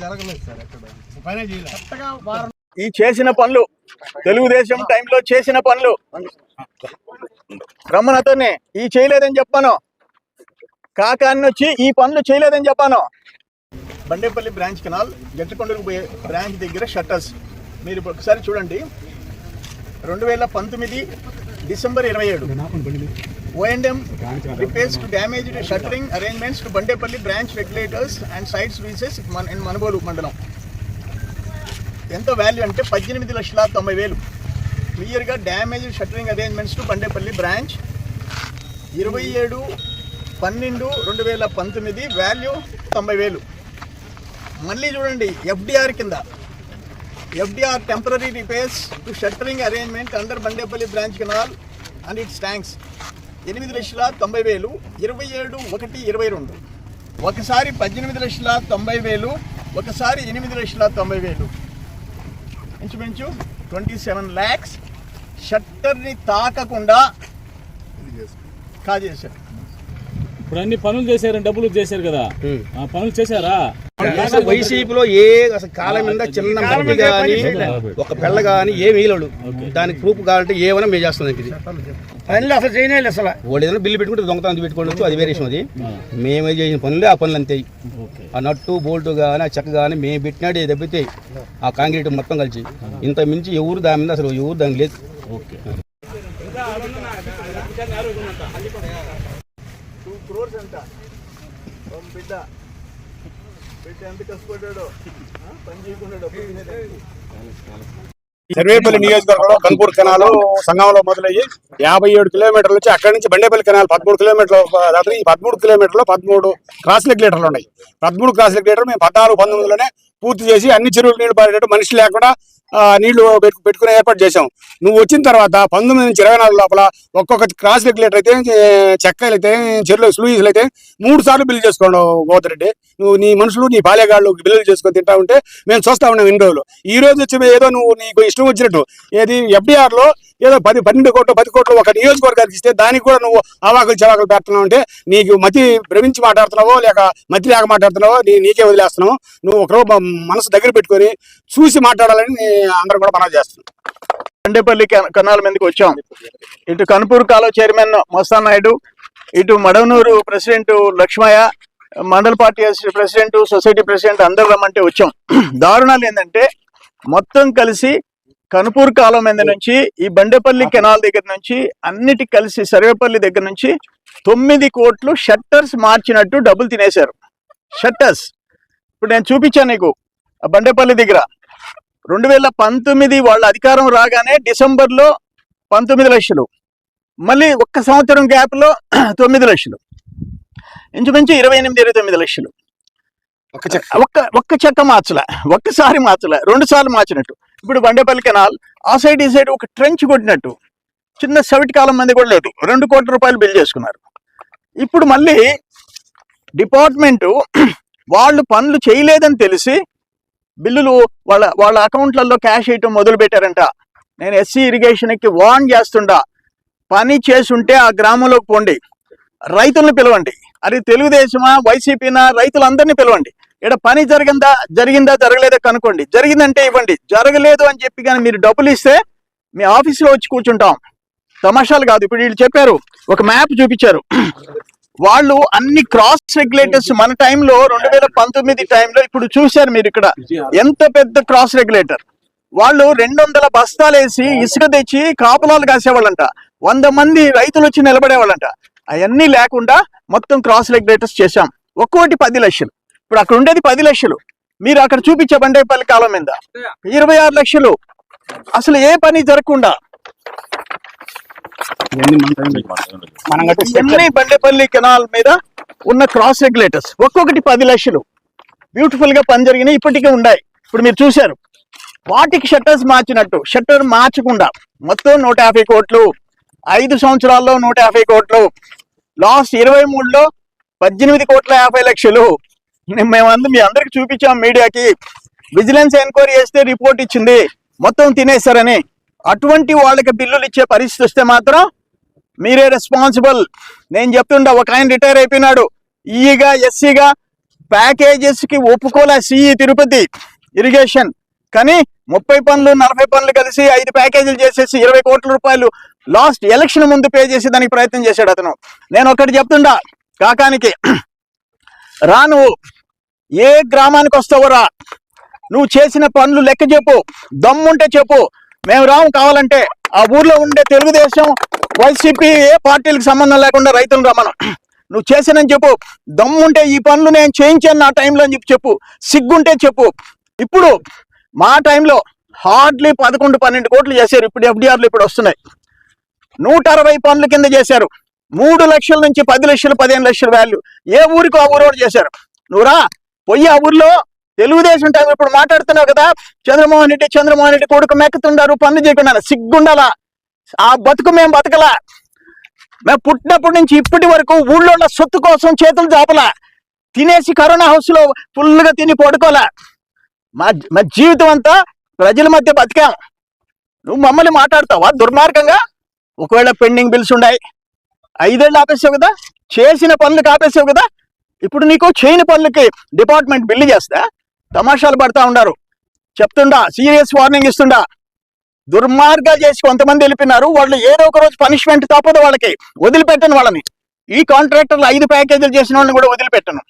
జరగలేదు సార్ ఈ చేసిన పనులు తెలుగుదేశం టైంలో చేసిన పనులు. రమ్మనతోనే ఈ చేయలేదని చెప్పాను. కాకాన్ని వచ్చి ఈ పనులు చేయలేదని చెప్పాను. బండేపల్లి బ్రాంచ్ కెనాల్ గట్టికొండకు పోయే బ్రాంచ్ దగ్గర షట్టర్స్. మీరు ఒకసారి చూడండి. రెండు వేల పంతొమ్మిది డిసెంబర్ ఇరవై ఏడు. O and M repairs to damaged shuttering arrangements to Bandepalli branch regulators and site services in Manubolu మండలం ఎంత వాల్యూ అంటే పద్దెనిమిది లక్షల తొంభై వేలు. క్లియర్గా damage shuttering arrangements to Bandepalli branch ఇరవై ఏడు పన్నెండు రెండు వేల పంతొమ్మిది వాల్యూ తొంభై వేలు. మళ్ళీ చూడండి ఎఫ్డిఆర్ కింద. FDR temporary repairs to shuttering arrangement under Bandepalli branch canal and its tanks ఎనిమిది లక్షల తొంభై వేలు ఇరవై ఏడు ఒకటి ఇరవై రెండు. ఒకసారి పద్దెనిమిది లక్షల తొంభై వేలు ఒకసారి ఎనిమిది లక్షల తొంభై వేలు. ఇంచుమించు ట్వంటీ సెవెన్ ల్యాక్స్ షట్టర్ని తాకకుండా కాజేశారు. ఇప్పుడు అన్ని పనులు చేశారు డబ్బులు చేశారు కదా. ఆ పనులు చేశారా? వైసీపీలో ఏ అసలు కాలం మీద చిన్న మట్టి కానీ ఒక పిల్ల కానీ ఏ మిగిలడు. దానికి ప్రూఫ్ కావాలంటే ఏమైనా మేము చేస్తాం ఇది. పనులు అసలు చేయలేదు అసలు. వాళ్ళు ఏదైనా బిల్లు పెట్టుకుంటే దొంగతనం పెట్టుకోవచ్చు అది వేరే విషయం అది. మేమే చేసిన పనులే ఆ పనులు అంతే. ఓకే. ఆ నట్టు బోల్ట్ కానీ ఆ చెక్క కానీ మేము పెట్టినాడు దెబ్బతే ఆ కాంక్రీట్ మొత్తం కలిసి. ఇంత మించి ఎవరు దాని మీద అసలు ఎవరు దానికి లేదు. ఓకే. క్రోర్స్ అంట బిడ్డ. బిడ్డ ఎంత కష్టపడ్డాడో? పని చేయకుండా డబ్బులు సర్వేపల్లి నియోజకవర్గంలో కన్పూర్ కెనాల్ సంఘంలో మొదలయ్యి యాభై ఏడు కిలోమీటర్ల నుంచి అక్కడి నుంచి బండేపల్లి కెనాల్ పదమూడు కిలోమీటర్లు దాకా ఈ పదమూడు కిలోమీటర్లు పదమూడు క్రాస్ రెగ్యులేటర్లు ఉన్నాయి. పదమూడు క్రాస్ రెగ్యులేటర్ మేము పద్నాలుగు పంతొమ్మిదిలోనే పూర్తి చేసి అన్ని చెరువులు నీళ్ళు పారేటట్టు మనిషి లేకుండా నీళ్ళు పెట్టుకునే ఏర్పాటు చేసాం నువ్వు వచ్చిన తర్వాత పంతొమ్మిది నుంచి ఇరవై నాలుగు లోపల ఒక్కొక్క క్రాస్ రెగ్యులేటర్ అయితే చెక్కలు అయితే చెరువులు స్లూయిస్లు అయితే మూడు సార్లు బిల్లు చేసుకోండి గోదరెడ్డి నువ్వు నీ మనుషులు నీ బాల్యగాళ్ళు బిల్లులు చేసుకొని తింటా ఉంటే మేము చూస్తా ఉన్నాం ఇన్ని రోజులు. ఈ రోజు వచ్చి ఏదో నువ్వు నీకు ఇష్టం వచ్చినట్టు. ఏది ఎఫ్డీఆర్లో ఏదో పది పన్నెండు కోట్లు పది కోట్లు ఒక నియోజకవర్గానికి ఇస్తే దానికి కూడా నువ్వు అవాకులు చవాకులు పెడుతున్నావు అంటే నీకు మతి భ్రమించి మాట్లాడుతున్నావో లేక మతి లేక మాట్లాడుతున్నావో నీ నీకే వదిలేస్తున్నావు. నువ్వు ఒకరో మనసు దగ్గర పెట్టుకొని చూసి మాట్లాడాలని నీ అందరూ కూడా మనం చేస్తున్నాం. బండేపల్లి కన్నాల మీదకి వచ్చాం. ఇటు కన్పూర్ కాలో చైర్మన్ మస్తాన్ నాయుడు ఇటు మడవనూరు ప్రెసిడెంట్ లక్ష్మయ్య మండల పార్టీ ప్రెసిడెంట్ సొసైటీ ప్రెసిడెంట్ అందరు రమ్మంటే వచ్చాం. దారుణాలు ఏంటంటే మొత్తం కలిసి కనుపూరు కాలువ మీద నుంచి ఈ బండేపల్లి కెనాల్ దగ్గర నుంచి అన్నిటి కలిసి సర్వేపల్లి దగ్గర నుంచి తొమ్మిది కోట్లు షట్టర్స్ మార్చినట్టు డబ్బులు తినేశారు. షట్టర్స్. ఇప్పుడు నేను చూపించాను నీకు ఆ బండేపల్లి దగ్గర. రెండు వేల పంతొమ్మిది వాళ్ళ అధికారం రాగానే డిసెంబర్లో పంతొమ్మిది లక్షలు. మళ్ళీ ఒక్క సంవత్సరం గ్యాప్లో తొమ్మిది లక్షలు. ఇంచుమించు ఇరవై ఎనిమిది ఇరవై తొమ్మిది లక్షలు. ఒక చెక్ ఒక్క ఒక్క చెక్క మార్చలే. ఒక్కసారి మార్చలే. రెండు సార్లు మార్చినట్టు. ఇప్పుడు బండేపల్లి కెనాల్ ఆ సైడ్ ఈ సైడ్ ఒక ట్రెంచ్ కొట్టినట్టు. చిన్న సెవెట్ కాలం మంది కూడా లేదు. రెండు కోట్ల రూపాయలు బిల్ చేసుకున్నారు. ఇప్పుడు మళ్ళీ డిపార్ట్మెంటు వాళ్ళు పనులు చేయలేదని తెలిసి బిల్లులు వాళ్ళ వాళ్ళ అకౌంట్లలో క్యాష్ వేయటం మొదలు పెట్టారంట. నేను ఎస్సీ ఇరిగేషన్కి వార్న్ చేస్తుండా. పని చేసుంటే ఆ గ్రామంలోకి పోండి. రైతులను పిలవండి. అది తెలుగుదేశమా వైసీపీనా రైతులందరినీ పిలవండి. ఇక్కడ పని జరిగిందా జరిగిందా జరగలేదా కనుక్కోండి. జరిగిందంటే ఇవ్వండి. జరగలేదు అని చెప్పి కానీ మీరు డబ్బులు ఇస్తే మీ ఆఫీస్లో వచ్చి కూర్చుంటాం. తమాషాలు కాదు. ఇప్పుడు వీళ్ళు చెప్పారు ఒక మ్యాప్ చూపించారు. వాళ్ళు అన్ని క్రాస్ రెగ్యులేటర్స్ మన టైంలో రెండు వేల పంతొమ్మిది టైంలో ఇప్పుడు చూశారు మీరు ఇక్కడ. ఎంత పెద్ద క్రాస్ రెగ్యులేటర్ వాళ్ళు రెండు వందల బస్తాలు వేసి ఇసుక తెచ్చి కాపులాలు కాసేవాళ్ళంట. వంద మంది రైతులు వచ్చి నిలబడేవాళ్ళంట. అవన్నీ లేకుండా మొత్తం క్రాస్ రెగ్యులేటర్స్ చేశాం. ఒక్కోటి పది లక్షలు. ఇప్పుడు అక్కడ ఉండేది పది లక్షలు. మీరు అక్కడ చూపించే బండేపల్లి కాలం మీద. ఇరవై ఆరు లక్షలు. అసలు ఏ పని జరగకుండా. ఎన్ని బండేపల్లి కెనాల్ మీద ఉన్న క్రాస్ రెగ్యులేటర్స్ ఒక్కొక్కటి పది లక్షలు. బ్యూటిఫుల్గా పని జరిగినాయి ఇప్పటికే ఉన్నాయి. ఇప్పుడు మీరు చూశారు. వాటికి షట్టర్స్ మార్చినట్టు. షట్టర్ మార్చకుండా మొత్తం నూట యాభై కోట్లు. ఐదు సంవత్సరాల్లో నూట యాభై కోట్లు. లాస్ట్ ఇరవై మూడులో పద్దెనిమిది కోట్ల యాభై లక్షలు. మేమందరం మీ అందరికి చూపించాం మీడియాకి. విజిలెన్స్ ఎంక్వైరీ చేస్తే రిపోర్ట్ ఇచ్చింది. మొత్తం తినేశారని. అటువంటి వాళ్ళకి బిల్లులు ఇచ్చే పరిస్థితి వస్తే మాత్రం మీరే రెస్పాన్సిబుల్ నేను చెప్తుండే ఒక ఆయన రిటైర్ అయిపోయినాడు. ఈగా ఎస్సీగా ప్యాకేజెస్కి ఒప్పుకోలే సిఈ తిరుపతి ఇరిగేషన్. కానీ ముప్పై పనులు నలభై పనులు కలిసి ఐదు ప్యాకేజీలు చేసేసి ఇరవై కోట్ల రూపాయలు లాస్ట్ ఎలక్షన్ ముందు పే చేసి దానికి ప్రయత్నం చేశాడు అతను. నేను ఒకటి చెప్తుండా కాకానికి. రా నువ్వు. ఏ గ్రామానికి వస్తావు రా. నువ్వు చేసిన పనులు లెక్క చెప్పు. దమ్ముంటే చెప్పు. మేము రాము కావాలంటే. ఆ ఊర్లో ఉండే తెలుగుదేశం వైసీపీ ఏ పార్టీలకు సంబంధం లేకుండా రైతులు రమ్మను నువ్వు చేసానని చెప్పు. దమ్ముంటే ఈ పనులు నేను చేయించాను నా టైంలో అని చెప్పి చెప్పు. సిగ్గుంటే చెప్పు. ఇప్పుడు మా టైంలో హార్డ్లీ పదకొండు పన్నెండు కోట్లు చేశారు. ఇప్పుడు ఎఫ్డిఆర్లు ఇప్పుడు వస్తున్నాయి. నూట అరవై పనుల కింద చేశారు. మూడు లక్షల నుంచి పది లక్షలు పదిహేను లక్షల వాల్యూ ఏ ఊరికి ఆ ఊరు చేశారు. నువ్వురా పోయి ఆ ఊర్లో తెలుగుదేశం టైం ఇప్పుడు మాట్లాడుతున్నావు కదా చంద్రమోహన్ రెడ్డి చంద్రమోహన్ రెడ్డి కొడుకు మెక్కుతుండారు పనులు చేయకుండా సిగ్గుండాలా? ఆ బతుకు మేము బతకలా? మేము పుట్టినప్పటి నుంచి ఇప్పటి వరకు ఊళ్ళో ఉన్న సొత్తు కోసం చేతులు చాపలా తినేసి కరోనా హౌస్లో ఫుల్గా తిని పడుకోలే? మా మా జీవితం అంతా ప్రజల మధ్య బతికాం. నువ్వు మమ్మల్ని మాట్లాడతావా దుర్మార్గంగా? ఒకవేళ పెండింగ్ బిల్స్ ఉన్నాయి ఐదేళ్ళు ఆపేసావు కదా? చేసిన పనులకు ఆపేసావు కదా? ఇప్పుడు నీకు చేయని పనులకి డిపార్ట్మెంట్ బిల్లు చేస్తా తమాషాలు పడతా ఉండారు చెప్తుండా సీరియస్ వార్నింగ్ ఇస్తుండా. దుర్మార్గాలు చేసి కొంతమంది వెళ్ళిపోయినారు. వాళ్ళు ఏదో ఒక రోజు పనిష్మెంట్ తప్పదు వాళ్ళకి. వదిలిపెట్టను వాళ్ళని. ఈ కాంట్రాక్టర్లు ఐదు ప్యాకేజీలు చేసిన వాళ్ళని కూడా వదిలిపెట్టను.